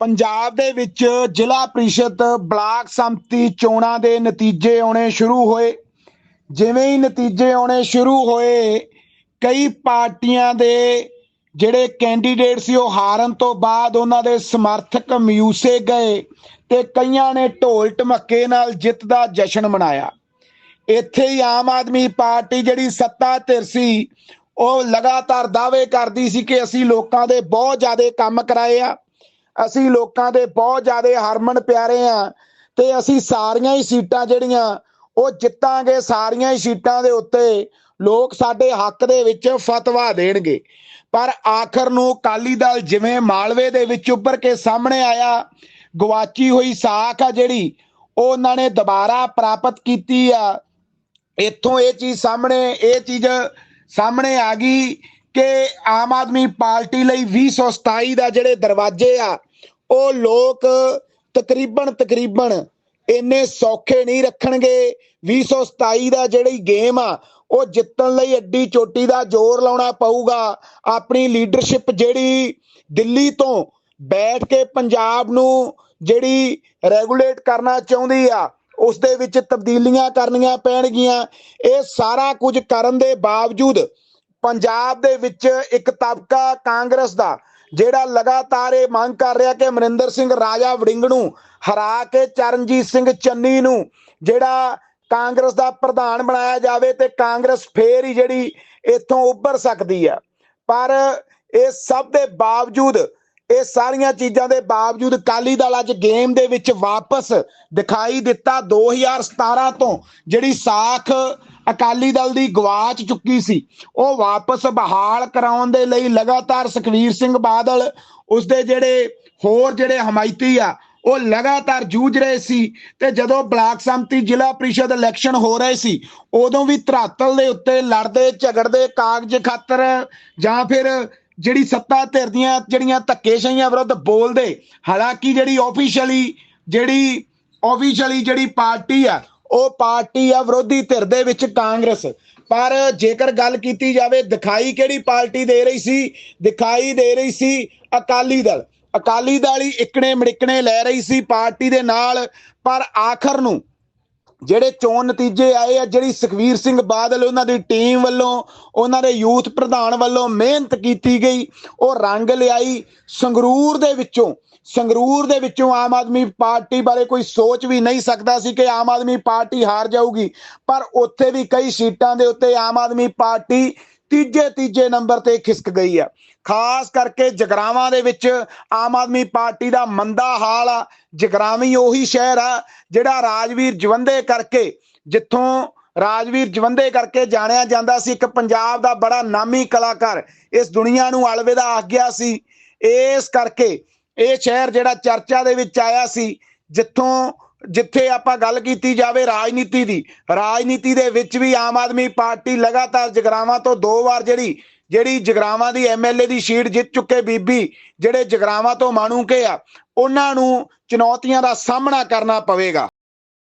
ਪੰਜਾਬ ਦੇ ਵਿੱਚ ਜ਼ਿਲ੍ਹਾ ਪ੍ਰੀਸ਼ਦ ਬਲਾਕ ਸੰਮਤੀ ਚੋਣਾਂ ਦੇ ਨਤੀਜੇ ਆਉਣੇ ਸ਼ੁਰੂ ਹੋਏ। ਜਿਵੇਂ ਹੀ ਨਤੀਜੇ ਆਉਣੇ ਸ਼ੁਰੂ ਹੋਏ, ਕਈ ਪਾਰਟੀਆਂ ਦੇ ਜਿਹੜੇ ਕੈਂਡੀਡੇਟ ਸੀ ਉਹ ਹਾਰਨ ਤੋਂ ਬਾਅਦ ਉਹਨਾਂ ਦੇ ਸਮਰਥਕ ਮਿਊਸੇ ਗਏ ਤੇ ਕਈਆਂ ਨੇ ਢੋਲ ਢਮੱਕੇ ਨਾਲ ਜਿੱਤ ਦਾ ਜਸ਼ਨ ਮਨਾਇਆ। ਇੱਥੇ ਹੀ ਆਮ ਆਦਮੀ ਪਾਰਟੀ ਜਿਹੜੀ ਸੱਤਾ ਧਿਰ ਸੀ, ਉਹ ਲਗਾਤਾਰ ਦਾਅਵੇ ਕਰਦੀ ਸੀ ਕਿ ਅਸੀਂ ਲੋਕਾਂ ਦੇ ਬਹੁਤ ਜ਼ਿਆਦਾ ਕੰਮ ਕਰਾਏ ਆ। ਅਸੀਂ ਲੋਕਾਂ ਦੇ ਬਹੁਤ ਜ਼ਿਆਦਾ ਹਰਮਨ ਪਿਆਰੇ ਆ ਤੇ ਅਸੀਂ ਸਾਰੀਆਂ ਹੀ ਸੀਟਾਂ ਜਿਹੜੀਆਂ, ਉਹ ਜਿੱਤਾਂਗੇ ਸਾਰੀਆਂ ਹੀ ਸੀਟਾਂ ਦੇ ਉੱਤੇ। ਲੋਕ ਸਾਡੇ ਹੱਕ ਦੇ ਵਿੱਚ ਫਤਵਾ ਦੇਣਗੇ। ਪਰ ਆਖਰ ਨੂੰ ਕਾਲੀ ਦਲ ਜਿਵੇਂ ਮਾਲਵੇ ਦੇ ਵਿੱਚ ਉੱਭਰ ਕੇ ਸਾਹਮਣੇ ਆਇਆ ਗਵਾਚੀ ਹੋਈ ਸਾਖ ਆ ਜਿਹੜੀ, ਉਹ ਉਹਨਾਂ ਨੇ ਦੁਬਾਰਾ ਪ੍ਰਾਪਤ ਕੀਤੀ ਆ। ਇੱਥੋਂ ਇਹ ਚੀਜ਼ ਸਾਹਮਣੇ, ਇਹ ਚੀਜ਼ ਸਾਹਮਣੇ ਆ ਗਈ ਕਿ ਆਮ ਆਦਮੀ ਪਾਰਟੀ ਲਈ 2027 ਦਾ ਜਿਹੜੇ ਦਰਵਾਜ਼ੇ ਆ, ਉਹ ਲੋਕ ਤਕਰੀਬਨ ਤਕਰੀਬਨ ਇੰਨੇ ਸੌਖੇ ਨਹੀਂ ਰੱਖਣਗੇ। 2027 ਦਾ ਜਿਹੜੀ ਗੇਮ ਆ, ਉਹ ਜਿੱਤਣ ਲਈ ਐਡੀ ਚੋਟੀ ਦਾ ਜ਼ੋਰ ਲਾਉਣਾ ਪਊਗਾ। ਆਪਣੀ ਲੀਡਰਸ਼ਿਪ ਜਿਹੜੀ ਦਿੱਲੀ ਤੋਂ ਬੈਠ ਕੇ ਪੰਜਾਬ ਨੂੰ ਜਿਹੜੀ ਰੈਗੂਲੇਟ ਕਰਨਾ ਚਾਹੁੰਦੀ ਆ, ਉਸ ਦੇ ਵਿੱਚ ਤਬਦੀਲੀਆਂ ਕਰਨੀਆਂ ਪੈਣਗੀਆਂ। ਇਹ ਸਾਰਾ ਕੁਝ ਕਰਨ ਦੇ ਬਾਵਜੂਦ ਪੰਜਾਬ ਦੇ ਵਿੱਚ ਇੱਕ ਤਬਕਾ ਕਾਂਗਰਸ ਦਾ, ਜਿਹੜਾ ਲਗਾਤਾਰ ਇਹ ਮੰਗ ਕਰ ਰਿਹਾ ਕਿ ਅਮਰਿੰਦਰ ਸਿੰਘ ਰਾਜਾ ਵੜਿੰਗ ਨੂੰ ਹਰਾ ਕੇ ਚਰਨਜੀਤ ਸਿੰਘ ਚੰਨੀ ਨੂੰ, ਜਿਹੜਾ ਕਾਂਗਰਸ ਦਾ ਪ੍ਰਧਾਨ ਬਣਾਇਆ ਜਾਵੇ ਤੇ ਕਾਂਗਰਸ ਫੇਰ ਹੀ ਜਿਹੜੀ ਇੱਥੋਂ ਉੱਭਰ ਸਕਦੀ ਆ। ਪਰ ਇਹ ਸਭ ਦੇ ਬਾਵਜੂਦ, ਇਹ ਸਾਰੀਆਂ ਚੀਜ਼ਾਂ ਦੇ ਬਾਵਜੂਦ ਕਾਲੀ ਦਲ ਅੱਜ ਗੇਮ ਦੇ ਵਿੱਚ ਵਾਪਸ ਦਿਖਾਈ ਦਿੱਤਾ 2017 ਤੋਂ, ਜਿਹੜੀ ਸਾਖ ਅਕਾਲੀ ਦਲ ਦੀ ਗਵਾਚ ਚੁੱਕੀ ਸੀ। ਉਹ ਵਾਪਸ ਬਹਾਲ ਕਰਾਉਣ ਦੇ ਲਈ ਲਗਾਤਾਰ ਸੁਖਵੀਰ ਸਿੰਘ ਬਾਦਲ, ਉਸਦੇ ਜਿਹੜੇ ਹੋਰ ਜਿਹੜੇ ਹਮਾਇਤੀ ਆ, ਉਹ ਲਗਾਤਾਰ ਜੂਝ ਰਹੇ ਸੀ ਤੇ ਜਦੋਂ ਬਲਾਕ ਸੰਮਤੀ ਜ਼ਿਲ੍ਹਾ ਪ੍ਰੀਸ਼ਦ ਇਲੈਕਸ਼ਨ ਹੋ ਰਹੇ ਸੀ, ਉਦੋਂ ਵੀ ਧਰਾਤਲ ਦੇ ਉੱਤੇ ਲੜਦੇ, ਝਗੜਦੇ ਕਾਗਜ਼ ਖਾਤਰ ਜਾਂ ਫਿਰ ਜਿਹੜੀ ਸੱਤਾ ਧਿਰ ਦੀਆਂ ਜਿਹੜੀਆਂ ਧੱਕੇਸ਼ਾਹੀਆਂ ਵਿਰੁੱਧ ਬੋਲਦੇ, ਹਾਲਾਂਕਿ ਜਿਹੜੀ ਆਫੀਸ਼ੀਅਲੀ ਜਿਹੜੀ ਆਫੀਸ਼ੀਅਲੀ ਜਿਹੜੀ ਪਾਰਟੀ ਆ ਉਹ ਪਾਰਟੀ ਆ ਵਿਰੋਧੀ ਧਿਰ ਦੇ ਵਿੱਚ ਕਾਂਗਰਸ। ਪਰ ਜੇਕਰ ਗੱਲ ਕੀਤੀ ਜਾਵੇ, ਦਿਖਾਈ ਕਿਹੜੀ ਪਾਰਟੀ ਦੇ ਰਹੀ ਸੀ? ਦਿਖਾਈ ਦੇ ਰਹੀ ਸੀ ਅਕਾਲੀ ਦਲ। ਅਕਾਲੀ ਦਲ ਹੀ ਇਕਣੇ ਮੜਿਕਣੇ ਲੈ ਰਹੀ ਸੀ ਪਾਰਟੀ ਦੇ ਨਾਲ। ਪਰ ਆਖਰ ਨੂੰ ਜਿਹੜੇ ਚੋਣ ਨਤੀਜੇ ਆਏ ਆ, ਜਿਹੜੀ ਸੁਖਵੀਰ ਸਿੰਘ ਬਾਦਲ ਉਹਨਾਂ ਦੀ ਟੀਮ ਵੱਲੋਂ, ਉਹਨਾਂ ਦੇ ਯੂਥ ਪ੍ਰਧਾਨ ਵੱਲੋਂ ਮਿਹਨਤ ਕੀਤੀ ਗਈ, ਉਹ ਰੰਗ ਲਿਆਈ ਸੰਗਰੂਰ ਦੇ ਵਿੱਚੋਂ। ਸੰਗਰੂਰ ਦੇ ਵਿੱਚੋਂ ਆਮ ਆਦਮੀ ਪਾਰਟੀ ਬਾਰੇ ਕੋਈ ਸੋਚ ਵੀ ਨਹੀਂ ਸਕਦਾ ਸੀ ਕਿ ਆਮ ਆਦਮੀ ਪਾਰਟੀ ਹਾਰ ਜਾਊਗੀ। ਪਰ ਉੱਥੇ ਵੀ ਕਈ ਸੀਟਾਂ ਦੇ ਉੱਤੇ ਆਮ ਆਦਮੀ ਪਾਰਟੀ ਤੀਜੇ ਤੀਜੇ ਨੰਬਰ ਤੇ ਖਿਸਕ ਗਈ ਆ। ਖਾਸ ਕਰਕੇ ਜਗਰਾਵਾਂ ਦੇ ਵਿੱਚ ਆਮ ਆਦਮੀ ਪਾਰਟੀ ਦਾ ਮੰਦਾ ਹਾਲ ਆ। ਜਗਰਾਵੀ ਉਹੀ ਸ਼ਹਿਰ ਆ ਜਿਹੜਾ ਰਾਜਵੀਰ ਜਵੰਦੇ ਕਰਕੇ, ਜਿੱਥੋਂ ਰਾਜਵੀਰ ਜਵੰਦੇ ਕਰਕੇ ਜਾਣਿਆ ਜਾਂਦਾ ਸੀ ਇੱਕ ਪੰਜਾਬ ਦਾ ਬੜਾ ਨਾਮੀ ਕਲਾਕਾਰ। ਇਸ ਦੁਨੀਆ ਨੂੰ ਅਲਵਿਦਾ ਆ ਗਿਆ ਸੀ। ਇਸ ਕਰਕੇ ਇਹ ਸ਼ਹਿਰ ਜਿਹੜਾ ਚਰਚਾ ਦੇ ਵਿੱਚ ਆਇਆ ਸੀ, ਜਿੱਥੋਂ ਜਿੱਥੇ ਆਪਾਂ ਗੱਲ ਕੀਤੀ ਜਾਵੇ ਰਾਜਨੀਤੀ ਦੀ, ਰਾਜਨੀਤੀ ਦੇ ਵਿੱਚ ਵੀ ਆਮ ਆਦਮੀ ਪਾਰਟੀ ਲਗਾਤਾਰ ਜਗਰਾਵਾਂ ਤੋਂ ਦੋ ਵਾਰ ਜਿਹੜੀ ਜਿਹੜੀ ਜਗਰਾਵਾਂ ਦੀ ਐਮਐਲਏ ਦੀ ਸੀਟ ਜਿੱਤ ਚੁੱਕੇ ਬੀਬੀ, ਜਿਹੜੇ ਜਗਰਾਵਾਂ ਤੋਂ ਮਾਣੂਕੇ ਆ, ਉਹਨਾਂ ਨੂੰ ਚੁਣੌਤੀਆਂ ਦਾ ਸਾਹਮਣਾ ਕਰਨਾ ਪਵੇਗਾ।